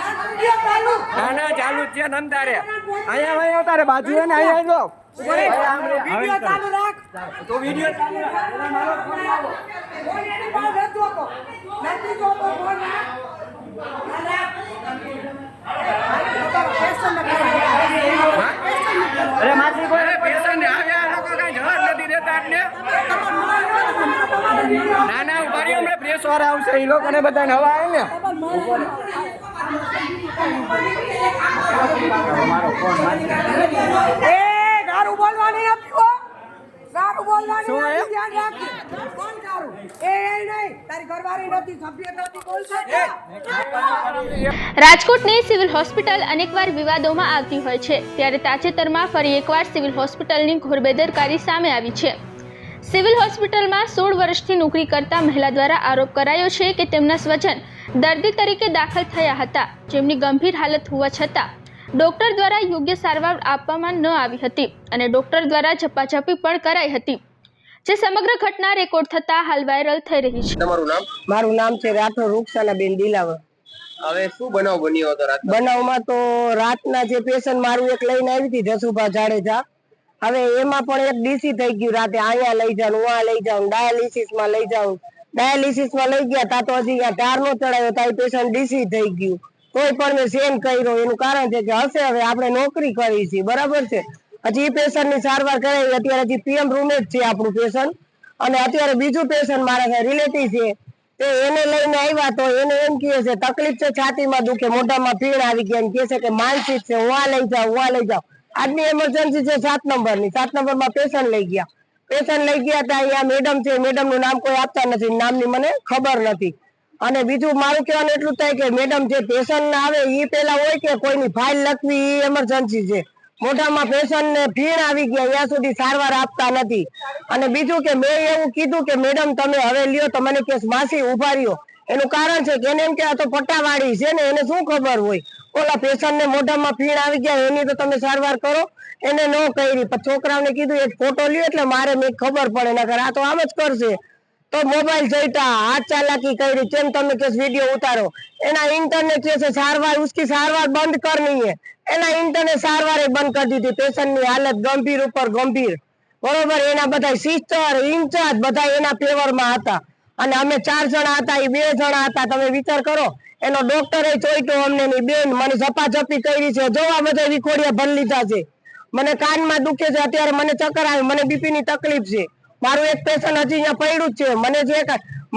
ના ના, ચાલુ છે ને તારે અહીંયા અહીંયા તારે બાજુ ને અહીંયા જો વીડિયો ચાલુ રાખ તો વિડિયો ચાલુ રાખ મારો ફોન લાવો ફોન એની પાસે નથી હોતો. નથી જોતો ફોન રાખ. અને પેશન્ટને કરાવો. અરે માસી કોઈ અરે પેશન્ટ આવ્યા આ લોકો કઈ જવાબ નથી દેતા એટલે ના ના ઊભા રહ્યો વાળા આવશે એ લોકોને બધાને હવા આવે ને. એ ગારું બોલવાની નથી હો. ગારું બોલવાની નથી ધ્યાન રાખજે. કોણ ગારું એ એ નહીં. તારી ઘરવાળી નથી સભ્ય નથી બોલશે રાજકોટની સિવિલ હોસ્પિટલ અનેકવાર વિવાદોમાં આવતી હોય છે. ત્યારે તાજેતરમાં ફરી એકવાર સિવિલ હોસ્પિટલની ઘોર બેદરકારી સામે આવી છે. સિવિલ હોસ્પિટલમાં સોળ વર્ષથી નોકરી કરતા મહિલા દ્વારા આરોપ કરાયો છે કે તેમના સ્વજન દર્દી તરીકે દાખલ થયા હતા. જેમની ગંભીર હાલત હોવા છતાં ડોક્ટર દ્વારા યોગ્ય સારવાર આપવામાં ન આવી હતી અને ડોક્ટર દ્વારા ઝપાઝપી પણ કરાઈ હતી. જે સમગ્ર ઘટના રેકોર્ડ થતા હાલ વાયરલ થઈ રહી છે. તમારું નામ? મારું નામ છે રાઠોડ બેન દિલાવર. હવે શું બનાવ બન્યો હતો રાત બનાવમાં તો રાતના જે પેશન્ટ મારું એક લઈને આવી હતી જસુભા જાડેજા હવે એમાં પણ એક ડીસી થઈ ગયું રાતે અહીંયા લઈ જાઉં ઉવા લઈ જાઉં ડાયાલિસિસમાં લઈ જાઉં. ડાયાલિસિસમાં લઈ ગયા તા તો હજી ટાર નો ચડાયો તા પેશન્ટ ડીસી થઈ ગયું. તોય પણ મેં સેન કર્યો, એનું કારણ છે કે હશે હવે આપણે નોકરી કરી છે બરાબર છે? હજી એ પેશન્ટની સારવાર કરાવી, અત્યારે હજી પીએમ રૂમે જ છે આપણું પેશન્ટ અને અત્યારે બીજું પેશન્ટ મારા રિલેટિવ છે, તે એને લઈને આવ્યા તો એને એમ કહે છે, તકલીફ છે છાતીમાં દુખે, મોઢામાં પીણ આવી ગયા. એમ કહે છે કે, માનસિક છે, હું આ લઈ જાઉં, હું આ લઈ જાઉં. આજની એમરજન્સી છે સાત નંબરની. સાત નંબરમાં પેશન્ટ લઈ ગયા. પેશન્ટ લઈ ગયા ત્યાં અહીંયા મેડમ છે મેડમનું નામ કોઈ આપતા નથી. નામની મને ખબર નથી. અને બીજું મારું કહેવાનું એટલું થાય કે મેડમ જે પેશન્ટ આવે એ પેલા હોય કે કોઈની ફાઇલ લખવી એ એમરજન્સી છે. મોઢામાં પેશન્ટ ને ભીણ આવી ગયા ત્યાં સુધી સારવાર આપતા નથી. અને બીજું કે મેં એવું કીધું કે મેડમ તમે હવે લ્યો તો મને કે માસી ઊભા રહ્યો. એનું કારણ છે કે એને એમ કે આ તો પટ્ટાવાળી છે ને, એને શું ખબર હોય? ઓલા પેશન્ટ ને મોઢામાં ફીણ આવી ગયા, એની તો તમે સારવાર કરો. એને ન કરી. છોકરાઓને કીધું, એક ફોટો લ્યો એટલે મારે મેં ખબર પડે, નકર આ તો આમ જ કરશે. તો મોબાઈલ જોઈતા, હાથ ચાલાકી કરી, કેમ તમે કે વીડિયો ઉતારો. એના ઇન્ટરનેટ છે, સારવાર, ઉસકી સારવાર બંધ કરની है એના ઇન્ટરનેટ સારવાર બંધ કરી દીધી. પેશન્ટની હાલત ગંભીર ઉપર ગંભીર. બરોબર? એના બધા સિસ્ટર ઇન્ચાર્જ બધા એના ફેવરમાં હતા. અને અમે ચાર જણા હતા એ બે જણા હતા. તમે વિચાર કરો, એનો ડોક્ટરે ચોઈટો અમને ની બેન મને ઝપાઝપી કરી છે. જોવા બધા વિખોડિયા ભરી લીધા છે. મને કાનમાં દુખે છે, અત્યારે મને ચક્કર આવે, મને બીપી ની તકલીફ છે. મારું એક પેશન્ટ હજી અહીંયા પડ્યું જ છે. મને જે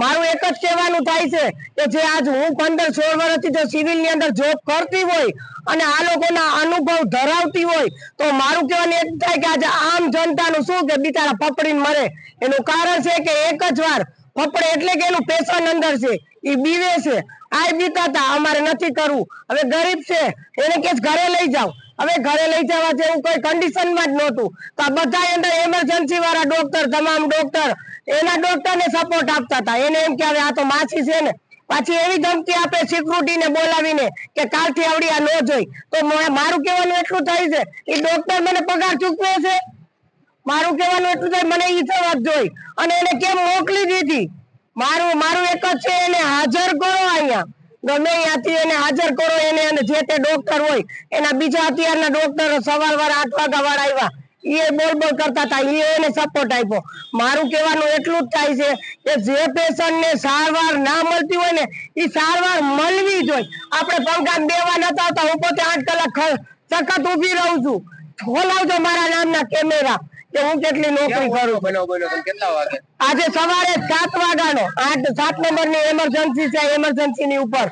મારું એક જ કહેવાનું થાય છે કે જે આજ હું પંદર સોળ વર્ષથી જો સિવિલની અંદર જોબ કરતી હોય અને આ લોકોના અનુભવ ધરાવતી હોય, તો મારું કહેવાનું એક થાય કે આજે આમ જનતાનું શું કે બિચારા પકડીને મરે. એનું કારણ છે કે એક જ વાર ફફડે એટલે કે એનું પેશન અંદર છે. એ બીવે છે. આ બીતા હતા અમારે નથી કરવું. હવે ગરીબ છે. એને કે ઘરે લઈ જાઓ. હવે ઘરે લઈ જવા જેવું કોઈ કન્ડિશનમાં જ નહોતું. તો આ બધા અંદર એમરજન્સી વાળા ડોક્ટર તમામ ડોક્ટર એના ડોક્ટર ને સપોર્ટ આપતા હતા. એને એમ કે, હવે આ તો માછી છે ને. પાછી એવી ધમકી આપે સિક્યુરિટી ને બોલાવીને કે, કાલથી આવડી આ ન જોઈ. તો મારું કહેવાનું એટલું થાય છે. એ ડોક્ટર મને પગાર ચૂકવે છે. મારું કહેવાનું એટલું થાય, મને ઈ જવાબ જોઈ. અને એને કેમ મોકલી દીધી? મારું મારું એક જ છે, એને હાજર કરો અહીંયા. ગમે ત્યાંથી એને હાજર કરો, એને અને જે તે ડોક્ટર હોય, એના બીજા અત્યારના ડોક્ટર સવાર વાર આઠ વાગ્યા વાળા આવ્યા. એ બોલ બોલ કરતા હતા એ એને સપોર્ટ આપ્યો. મારું કહેવાનું એટલું જ થાય છે કે જે પેશન્ટને સારવાર ના મળતી હોય ને એ સારવાર મળવી જોઈએ આપણે પંખા દેવા નતા આવતા, હું પોતે આઠ કલાક સખત ઊભી રહું છું. ખોલાવજો મારા નામના કેમેરા. કે હું કેટલી નોકરી કરું બનાવ બન્યો કેટલા વાગે આજે સવારે સાત વાગ્યાનો આઠ સાત નંબરની એમરજન્સી છે એમરજન્સી ની ઉપર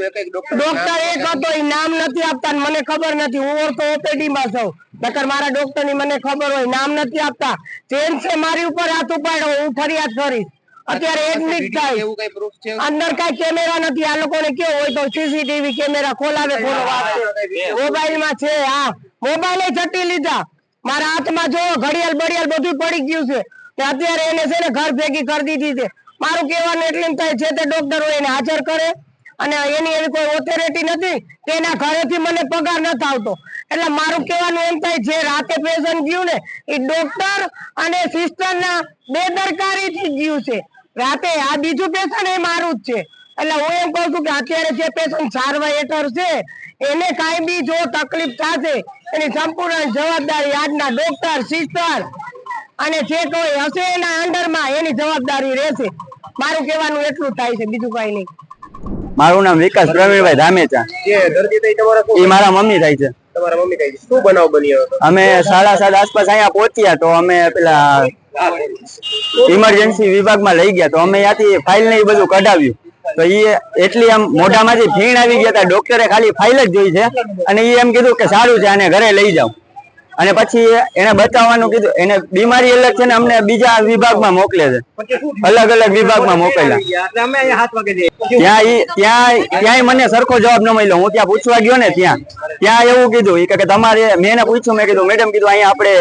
એક એક ડોક્ટર ડોક્ટર એક હતો એ નામ નથી આપતા મને ખબર નથી હું ઓર્થો ઓપીડી માં છું નકર મારા ડોક્ટરની મને ખબર હોય નામ નથી આપતા ચેન છે મારી ઉપર હાથ ઉપાડ્યો હું ફરિયાદ કરીશ અત્યારે એડમિટ થાય એવું કઈ પ્રૂફ છે અંદર કઈ કેમેરા નથી આ લોકોને કેવું હોય તો સીસીટીવી કેમેરા ખોલાવે ખોલો મોબાઈલમાં છે હા મોબાઈલ જટી લીધા મારા હાથમાં જો ઘડિયાળ બડિયાળ બધું પડી ગયું છે. અત્યારે એને છે ને ઘર ભેગી કરી દીધી છે. મારું કહેવાનું એટલે જે તે ડોક્ટર હોય એને હાજર કરે. અને એની એવી કોઈ ઓથોરિટી નથી કે એના ઘરેથી મને પગાર નથી આવતો. એટલે મારું કહેવાનું એમ થાય, જે રાતે પેશન્ટ ગયું ને, એ ડોક્ટર અને સિસ્ટર ના બેદરકારી ગયું છે. રાતે આ બીજું પેશન્ટ એ મારું જ છે. એટલે હું એમ કહું છું કે અત્યારે જે પેશન્ટ સારવાર હેઠળ છે એને કાંઈ બી જો તકલીફ થશે એની સંપૂર્ણ જવાબદારી આજના ડોક્ટર સિસ્ટર અને જે કોઈ હશે એના અંડરમાં એની જવાબદારી રહેશે. મારું કહેવાનું એટલું જ થાય છે બીજું કઈ નહીં. મારું નામ વિકાસ પ્રવીણભાઈ ધામેચા. એ મારા મમ્મી થાય છે. તમારા મમ્મી થઈ શું બનાવ બન્યો અમે સાડા સાત આસપાસ અહીંયા પહોંચ્યા તો અમે પેલા ઇમરજન્સી વિભાગમાં લઈ ગયા તો અમે ત્યાંથી ફાઇલ ને એ બધું કઢાવ્યું. તો એ એટલી આમ મોઢામાંથી ફીણ આવી ગયા હતા ડોક્ટરે ખાલી ફાઇલ જ જોઈ છે. અને એ એમ કીધું કે સારું છે, આને ઘરે લઈ જાઓ અને પછી એને બતાવવાનું કીધું એને બીમારી અલગ છે ને અમને બીજા વિભાગમાં મોકલે છે. અલગ અલગ વિભાગમાં મોકલ્યા. ત્યાં ત્યાં ત્યાંય મને સરખો જવાબ ન મળ્યો. હું ત્યાં પૂછવા ગયો ને ત્યાં. ત્યાં એવું કીધું કે તમારે મેં એને પૂછ્યું મેં કીધું મેડમ કીધું અહીંયા આપણે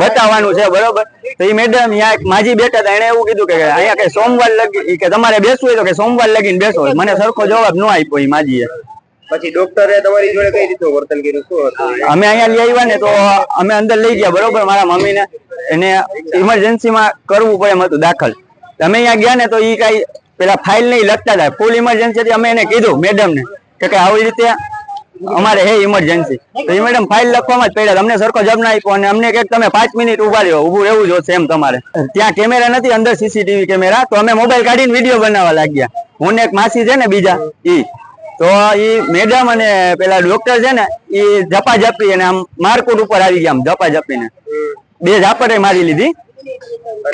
બતાવવાનું છે બરોબર? તો એ મેડમ અહીંયા માજી બેઠા હતા એને એવું કીધું કે અહીંયા કઈ સોમવાર લગી કે તમારે બેસવું હોય તો કે સોમવાર લગીને બેસો. મને સરખો જવાબ ન આપ્યો એ માજીએ. પછી ડોક્ટરે તમારી જોડે કઈ રીતનું વર્તન કર્યું? શું હતું? અમે અહીંયા લઈ આવ્યા ને તો અમે અંદર લઈ ગયા, બરોબર? મારા મમ્મીને એને ઇમરજન્સીમાં કરવું પડે એમ હતું દાખલ. અમે અહીંયા ગયા ને તો એ કઈ પેલા ફાઇલ નહીં લખતા હતા. ફૂલ ઇમરજન્સી અમે એને કીધું મેડમ ને કે આવી રીતે અમારે હે ઇમરજન્સી તો મેડમ ફાઇલ લખવામાં જ પડ્યા અમને સરખો જવાબ ના આપ્યો અને અમને કે તમે પાંચ મિનિટ ઊભા રહ્યો ઉભું રહેવું જોશે એમ તમારે. ત્યાં કેમેરા નથી, અંદર સીસીટીવી કેમેરા. તો અમે મોબાઈલ કાઢીને વીડિયો બનાવવા લાગ્યા. હું ને એક માસી છે ને બીજા, ઈ. તો ઈ મેડમ અને પેલા ડોક્ટર છે ને એ ઝપા ઝપી અને આમ મારકુટ ઉપર આવી ગયા આમ ઝપા ઝપીને બે ઝાપટે મારી લીધી.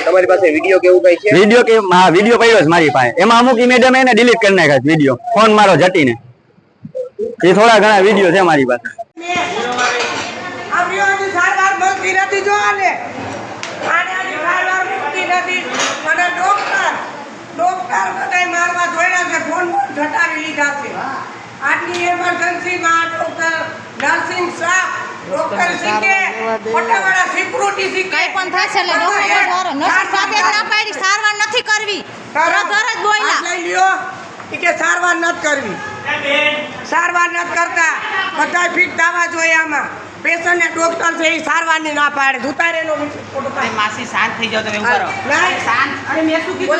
તમારી પાસે વીડિયો કેવું કઈ છે? વીડિયો કે હા વીડિયો પડ્યો છે મારી પાસે. એમાં અમુક ઈ મેડમ એને ડિલીટ કરી નાખ્યા છે વીડિયો ફોન મારો જટીને. એ થોડા ઘણા વીડિયો છે મારી પાસે. સારવાર મળતી નથી જો આને. આને સારવાર મળતી નથી. અને ડોક્ટર ડોક્ટર બધાય મારવા છે ફોન ફોન ઘટાવી લીધા છે આટલી એમરજન્સીમાં ડોક્ટર નર્સિંગ સ્ટાફ ડોક્ટર શીખે મોટાવાળા સિક્યુરિટી શીખે કઈ પણ થશે એટલે ડોક્ટર દ્વારા નર્સ સાથે ના પાડી સારવાર નથી કરવી. તરત જ બોલ્યા. લઈ લ્યો. કે સારવાર નથી કરવી. સારવાર નથી કરતા. બધા ફિટ થવા જોઈએ આમાં. પેશન્ટ ને ડોક્ટર છે એ સારવારની ના પાડે. ઉતારેલો માસી શાંત થઈ જાવ તમે ઊભા રહો. શાંત અને મેં શું કીધું